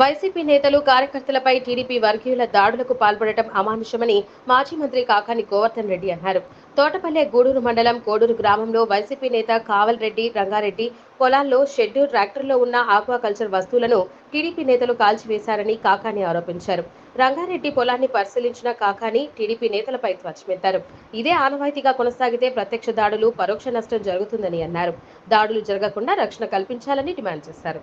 YCP నేతలు కార్యకర్తలపై TDP వర్గీయుల దాడులకు పాల్పడటం అమానుషమని మాజీ మంత్రి కాకాని గోవర్ధన్ రెడ్డి అన్నారు. తోటపల్లె గూడూరు మండలం కోడూరు గ్రామంలో వైసీపీ నేత కావల్ రెడ్డి రంగారెడ్డి పొలాల్లో షెడ్డు ట్రాక్టర్లో ఉన్న ఆక్వాకల్చర్ వస్తువులను టీడీపీ నేతలు కాల్చివేశారని కాకాని ఆరోపించారు. రంగారెడ్డి పొలాన్ని పరిశీలించిన కాకాని టీడీపీ నేతలపై ధ్వజమెత్తారు. ఇదే ఆనవాయితీగా కొనసాగితే ప్రత్యక్ష దాడులు పరోక్ష నష్టం జరుగుతుందని అన్నారు. దాడులు జరగకుండా రక్షణ కల్పించాలని డిమాండ్ చేశారు.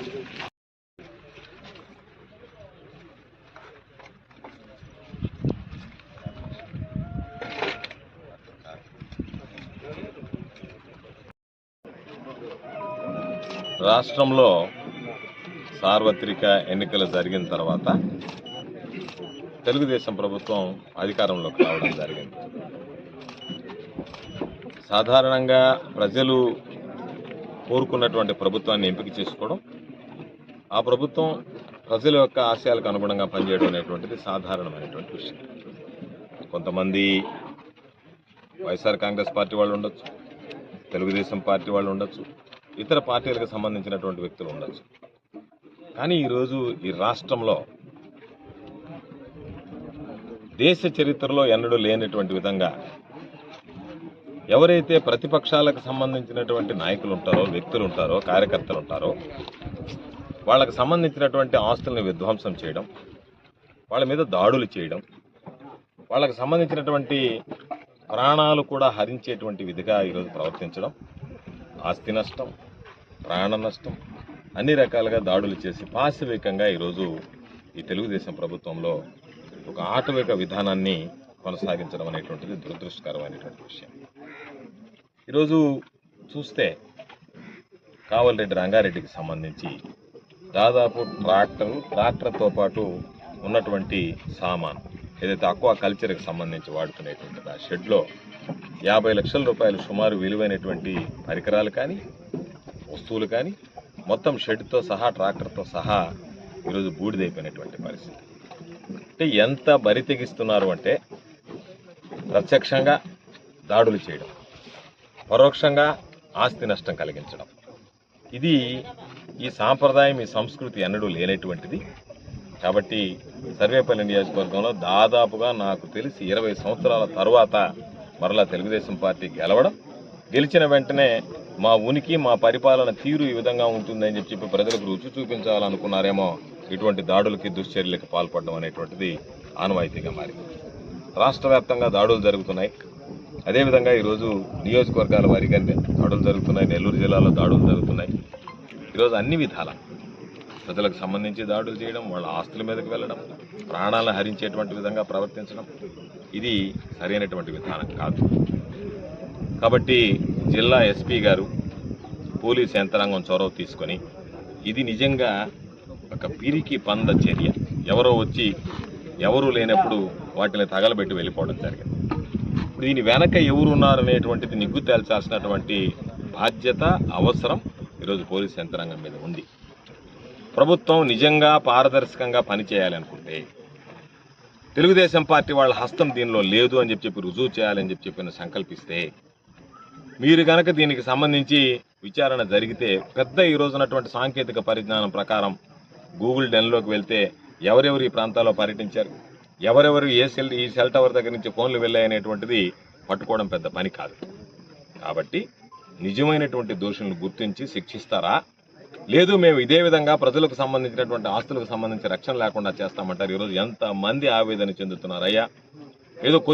రాష్ట్రంలో సార్వత్రిక ఎన్నికలు జరిగిన తర్వాత తెలుగుదేశం ప్రభుత్వం అధికారంలోకి రావడం జరిగింది. సాధారణంగా ప్రజలు కోరుకున్నటువంటి ప్రభుత్వాన్ని ఎంపిక చేసుకోవడం ఆ ప్రభుత్వం ప్రజల యొక్క ఆశయాలకు అనుగుణంగా పనిచేయడం అనేటువంటిది సాధారణమైనటువంటి విషయం. కొంతమంది వైఎస్ఆర్ కాంగ్రెస్ పార్టీ వాళ్ళు ఉండొచ్చు తెలుగుదేశం పార్టీ వాళ్ళు ఉండొచ్చు ఇతర పార్టీలకు సంబంధించినటువంటి వ్యక్తులు ఉండొచ్చు. కానీ ఈరోజు ఈ రాష్ట్రంలో దేశ చరిత్రలో ఎన్నడూ లేనటువంటి విధంగా ఎవరైతే ప్రతిపక్షాలకు సంబంధించినటువంటి నాయకులు ఉంటారో వ్యక్తులు ఉంటారో కార్యకర్తలు ఉంటారో వాళ్ళకు సంబంధించినటువంటి ఆస్తులను విధ్వంసం చేయడం వాళ్ళ మీద దాడులు చేయడం వాళ్ళకు సంబంధించినటువంటి ప్రాణాలు కూడా హరించేటువంటి విధిగా ఈరోజు ప్రవర్తించడం ఆస్తి నష్టం ప్రాణ నష్టం అన్ని రకాలుగా దాడులు చేసి పాశవికంగా ఈరోజు ఈ తెలుగుదేశం ప్రభుత్వంలో ఒక ఆటవిక విధానాన్ని కొనసాగించడం అనేటువంటిది దురదృష్టకరమైనటువంటి విషయం. ఈరోజు చూస్తే కావలరెడ్డి రంగారెడ్డికి సంబంధించి దాదాపు ట్రాక్టర్ ట్రాక్టర్తో పాటు ఉన్నటువంటి సామాను. ఏదైతే అక్వా కల్చర్కి సంబంధించి వాడుతున్నటువంటి ఆ షెడ్లో యాభై లక్షల రూపాయలు సుమారు విలువైనటువంటి పరికరాలు కానీ వస్తువులు కానీ మొత్తం షెడ్తో సహా ట్రాక్టర్తో సహా ఈరోజు బూడిదైపోయినటువంటి పరిస్థితి. అంటే ఎంత బరి తెగిస్తున్నారు అంటే ప్రత్యక్షంగా దాడులు చేయడం పరోక్షంగా ఆస్తి నష్టం కలిగించడం. ఇది ఈ సాంప్రదాయం ఈ సంస్కృతి ఎన్నడూ లేనటువంటిది. కాబట్టి సర్వేపల్లి నియోజకవర్గంలో దాదాపుగా నాకు తెలిసి ఇరవై సంవత్సరాల తర్వాత మరలా తెలుగుదేశం పార్టీ గెలవడం గెలిచిన వెంటనే మా ఉనికి మా పరిపాలన తీరు ఈ విధంగా ఉంటుందని చెప్పి ప్రజలకు రుచి చూపించాలనుకున్నారేమో ఇటువంటి దాడులకి దుశ్చర్యలకు పాల్పడడం అనేటువంటిది ఆనవాయితీగా మారింది. రాష్ట్ర వ్యాప్తంగా దాడులు జరుగుతున్నాయి. అదేవిధంగా ఈరోజు నియోజకవర్గాల వారిగా దాడులు జరుగుతున్నాయి. నెల్లూరు జిల్లాలో దాడులు జరుగుతున్నాయి. ఈరోజు అన్ని విధాల ప్రజలకు సంబంధించి దాడులు చేయడం వాళ్ళ ఆస్తుల మీదకి వెళ్ళడం ప్రాణాలను హరించేటువంటి విధంగా ప్రవర్తించడం ఇది సరైనటువంటి విధానం కాదు. కాబట్టి జిల్లా ఎస్పీ గారు పోలీస్ యంత్రాంగం చొరవ తీసుకొని ఇది నిజంగా ఒక పిరికి పంద చర్య. ఎవరో వచ్చి ఎవరు లేనప్పుడు వాటిని తగలబెట్టి వెళ్ళిపోవడం జరిగింది. ఇప్పుడు దీని వెనక ఎవరున్నారనేటువంటిది నిగ్గు తేల్చాల్సినటువంటి బాధ్యత అవసరం ఈరోజు పోలీస్ యంత్రాంగం మీద ఉంది. ప్రభుత్వం నిజంగా పారదర్శకంగా పనిచేయాలనుకుంటే తెలుగుదేశం పార్టీ వాళ్ళ హస్తం దీనిలో లేదు అని చెప్పి చెప్పి రుజువు చేయాలని చెప్పి చెప్పిన సంకల్పిస్తే మీరు కనుక దీనికి సంబంధించి విచారణ జరిగితే పెద్ద ఈ రోజునటువంటి సాంకేతిక పరిజ్ఞానం ప్రకారం గూగుల్ డెన్లోకి వెళ్తే ఎవరెవరు ఈ ప్రాంతాల్లో పర్యటించారు? ఎవరెవరు ఏ సెల్ ఈ సెల్ టవర్ దగ్గర నుంచి ఫోన్లు వెళ్ళాయనేటువంటిది పట్టుకోవడం పెద్ద పని కాదు. కాబట్టి నిజమైనటువంటి దోషులను గుర్తించి శిక్షిస్తారా? లేదు మేము ఇదే విధంగా ప్రజలకు సంబంధించినటువంటి ఆస్తులకు సంబంధించి రక్షణ లేకుండా చేస్తామంటారు. ఈరోజు ఎంత మంది ఆవేదన చెందుతున్నారు అయ్యా? ఏదో